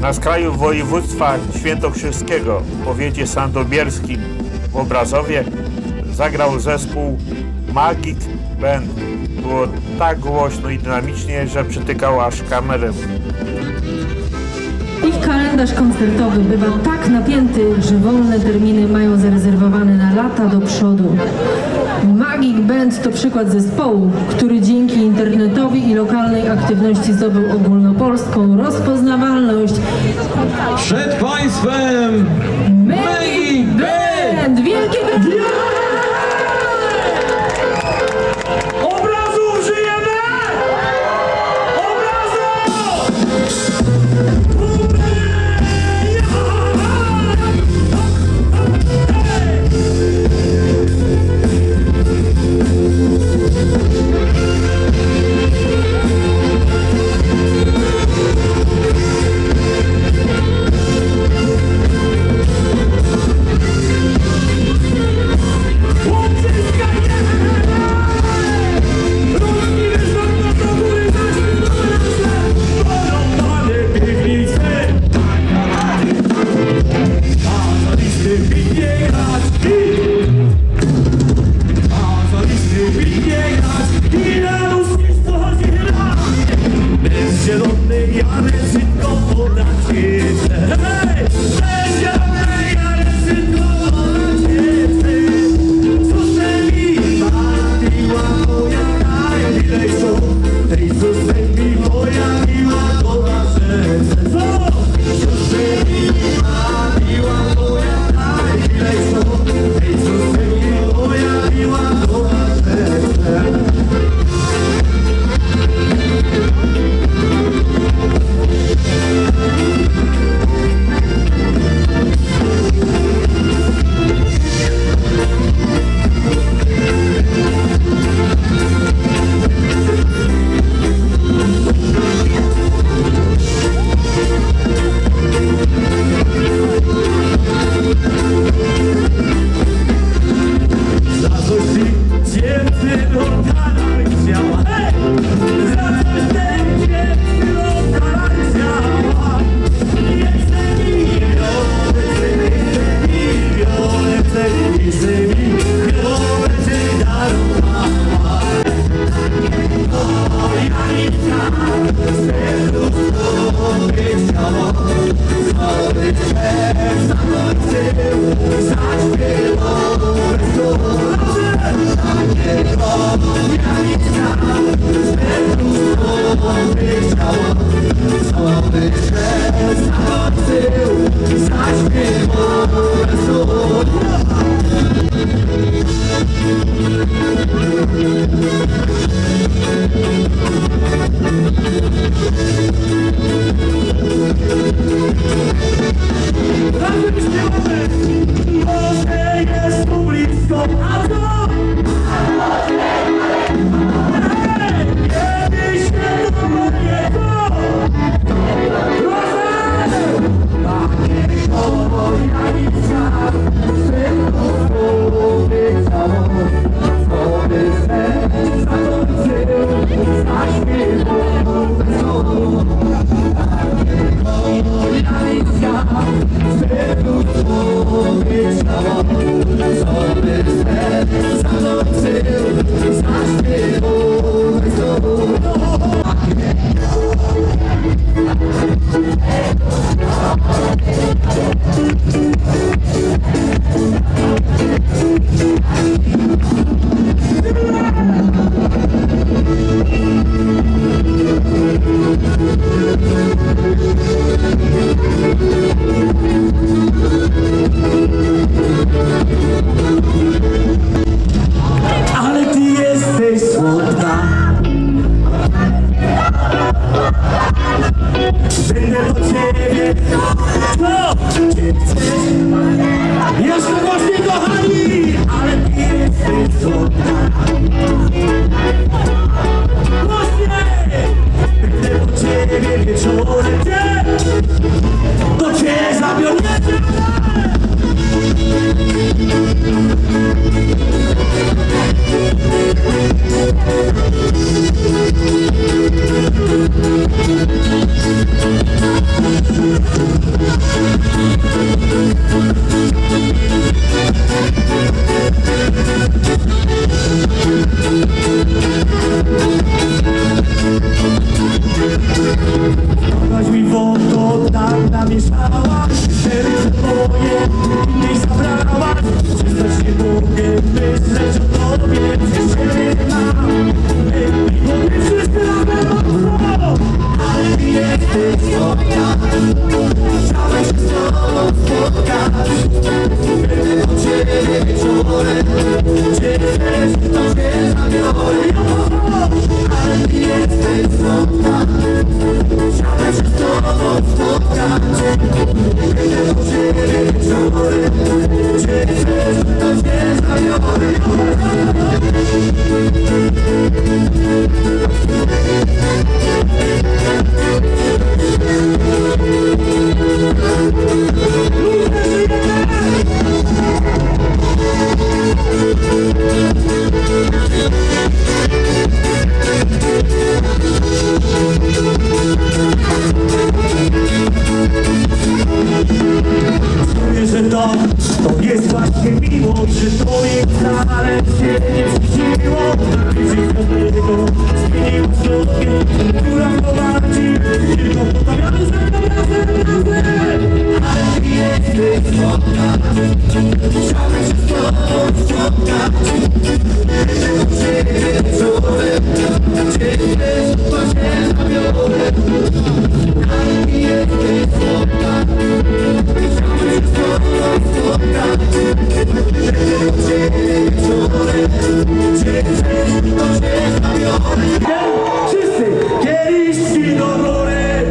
Na skraju województwa świętokrzyskiego w powiecie sandomierskim w Obrazowie zagrał zespół Magic Band. Było tak głośno i dynamicznie, że przytykał aż kamerę. Ich kalendarz koncertowy bywa tak napięty, że wolne terminy mają zarezerwowane na lata do przodu. Magic Band to przykład zespołu, który dzięki internetowi i lokalnej aktywności zdobył ogólnopolską rozpoznawalność. Przed Państwem Maggie Band! Wielkie brawa! Çizse gerisi dolore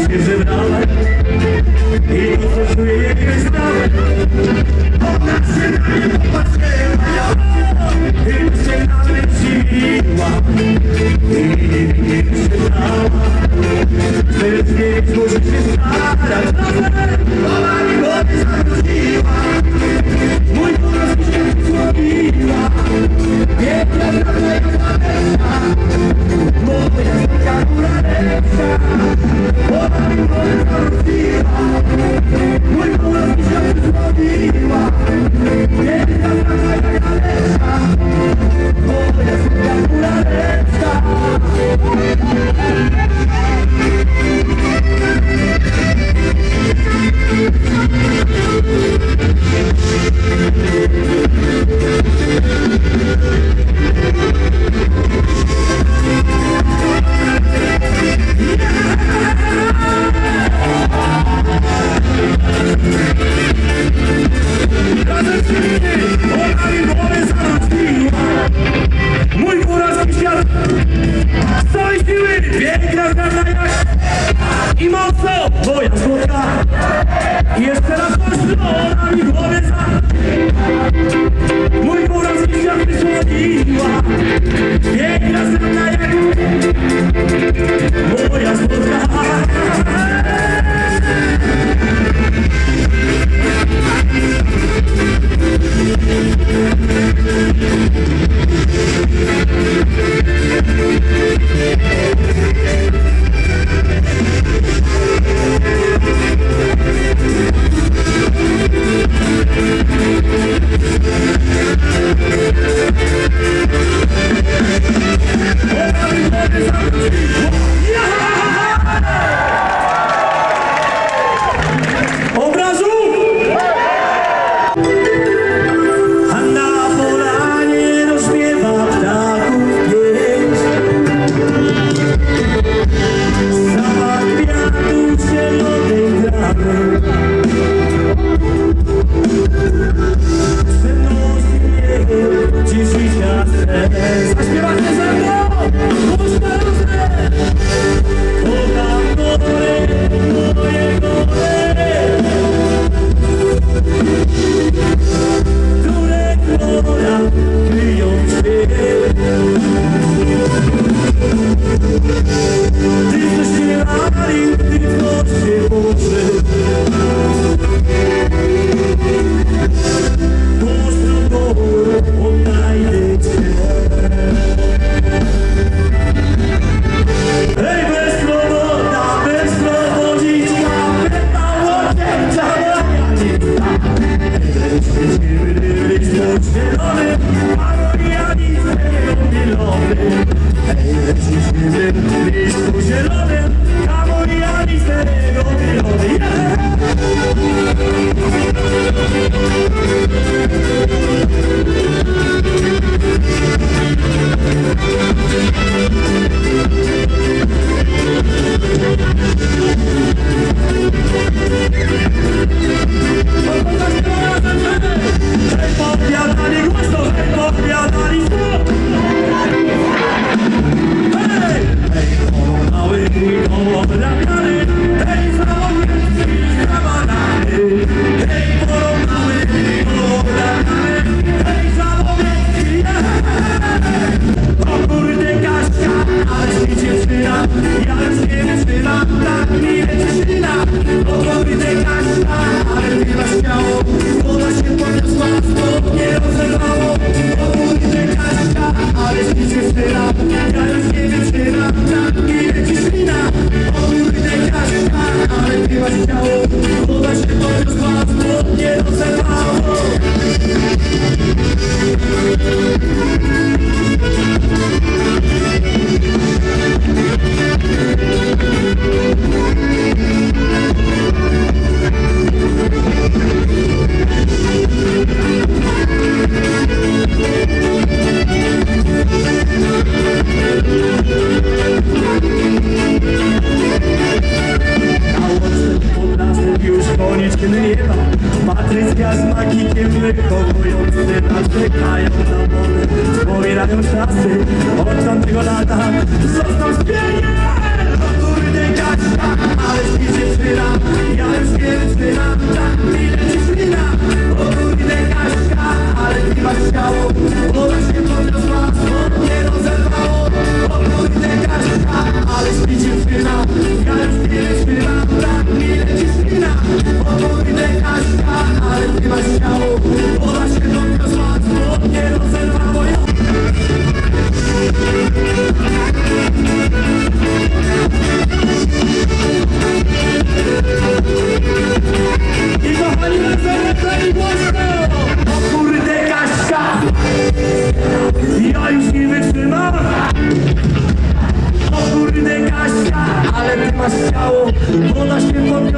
Herkese merhaba. Ona mi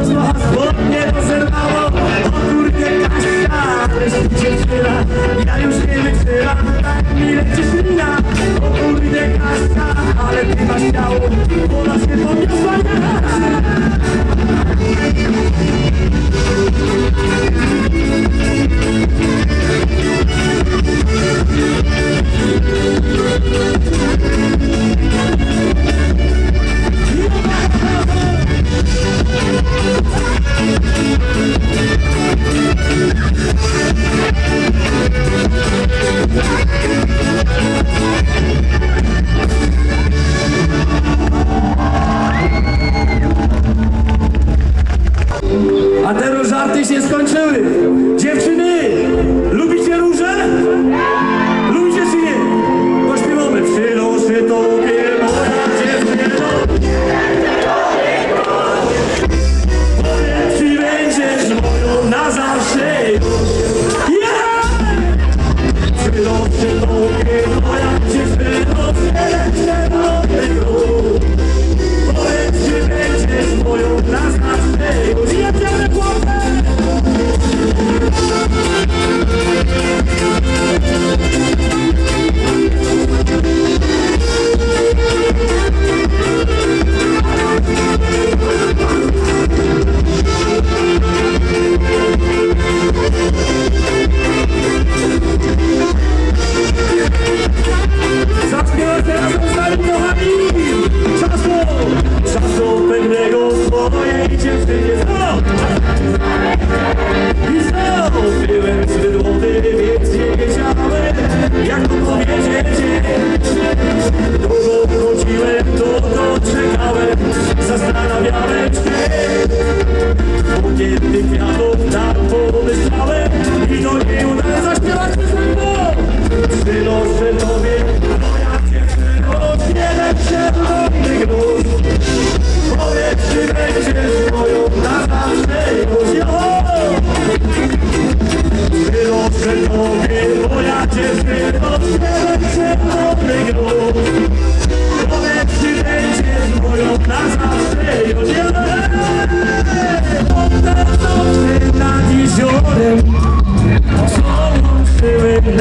rosła, spodnie rozerwało O kurde Kasia, też mi się Ja już nie wytrzymam, tak mi leci ślina O ale ty masz ciało Bo nas nie podniosła A te rożarty się skończyły. Dziewczyny!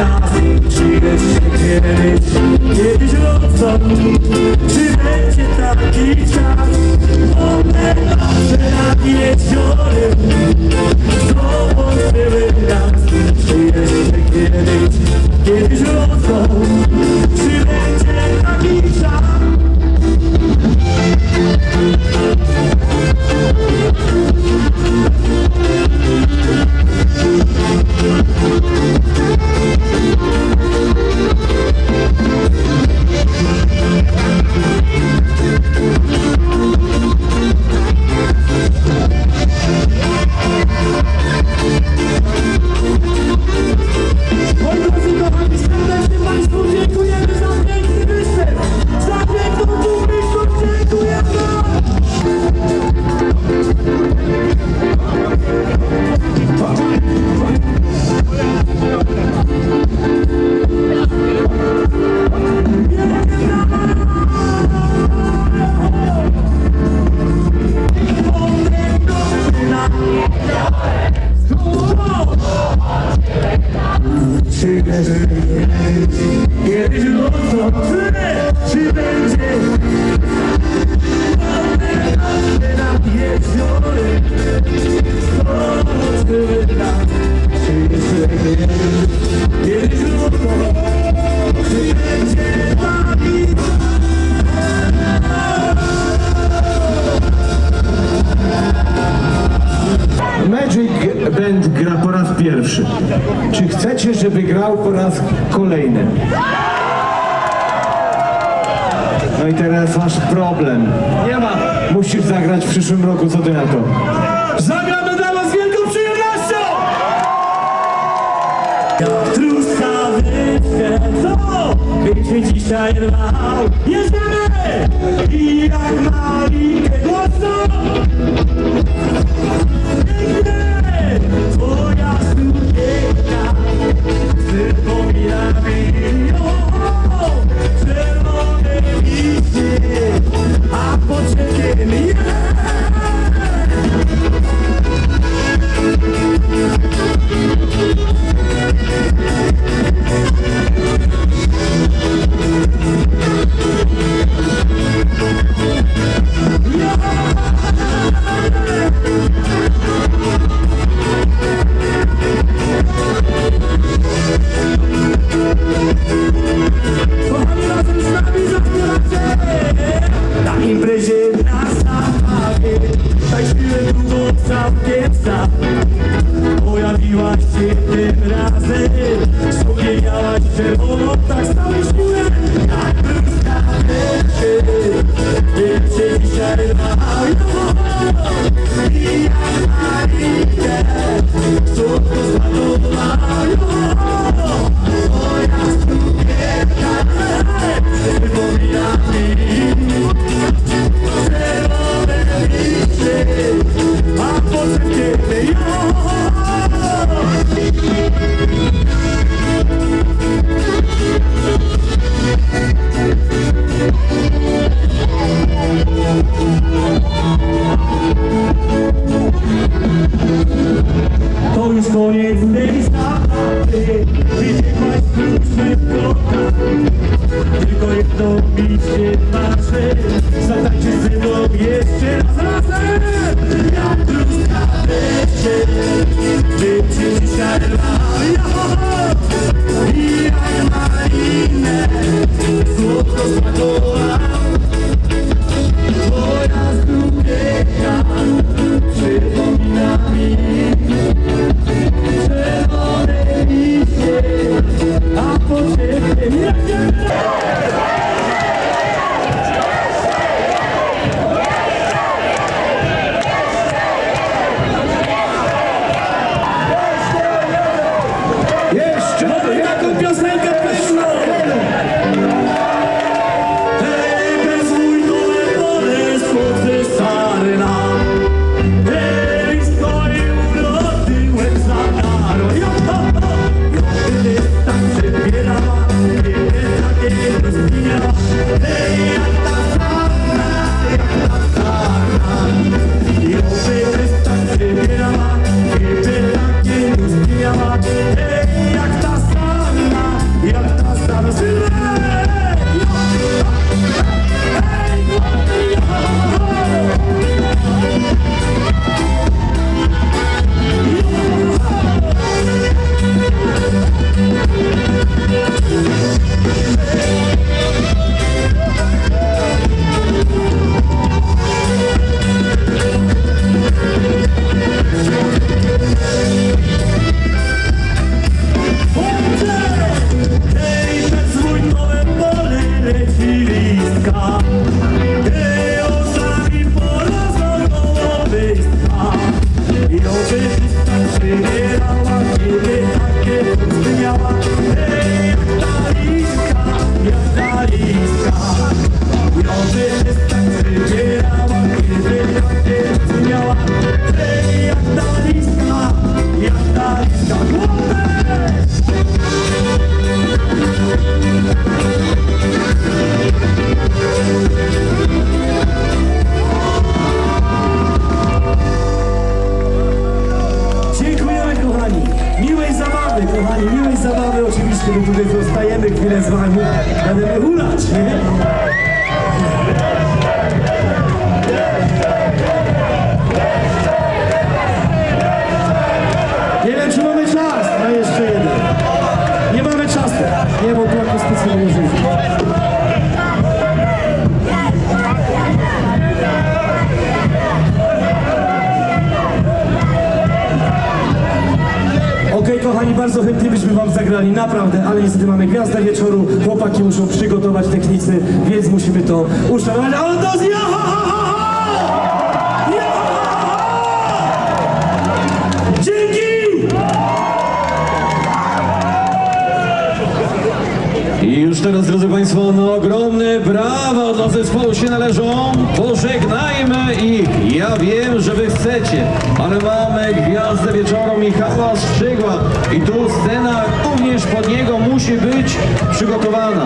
Nazi, Jewish, Jewish. wygrał po raz kolejny. No i teraz masz problem. Nie ma. Musisz zagrać w przyszłym roku, co ty na to? Zagramy dla was wielką przyjemnością! Jak truska wyświetlą, dzisiaj. Jedziemy! I jak malinkę! Twoja Ти пом'яний. wyglądali naprawdę, ale niestety mamy gwiazdę wieczoru, chłopaki muszą przygotować technicy, więc musimy to uszanować. Ale to zjacha! drodzy Państwo, no ogromne brawa dla zespołu się należą. Pożegnajmy ich. Ja wiem, że Wy chcecie, ale mamy gwiazdę wieczoru Michała Strzygła i tu scena również pod niego musi być przygotowana.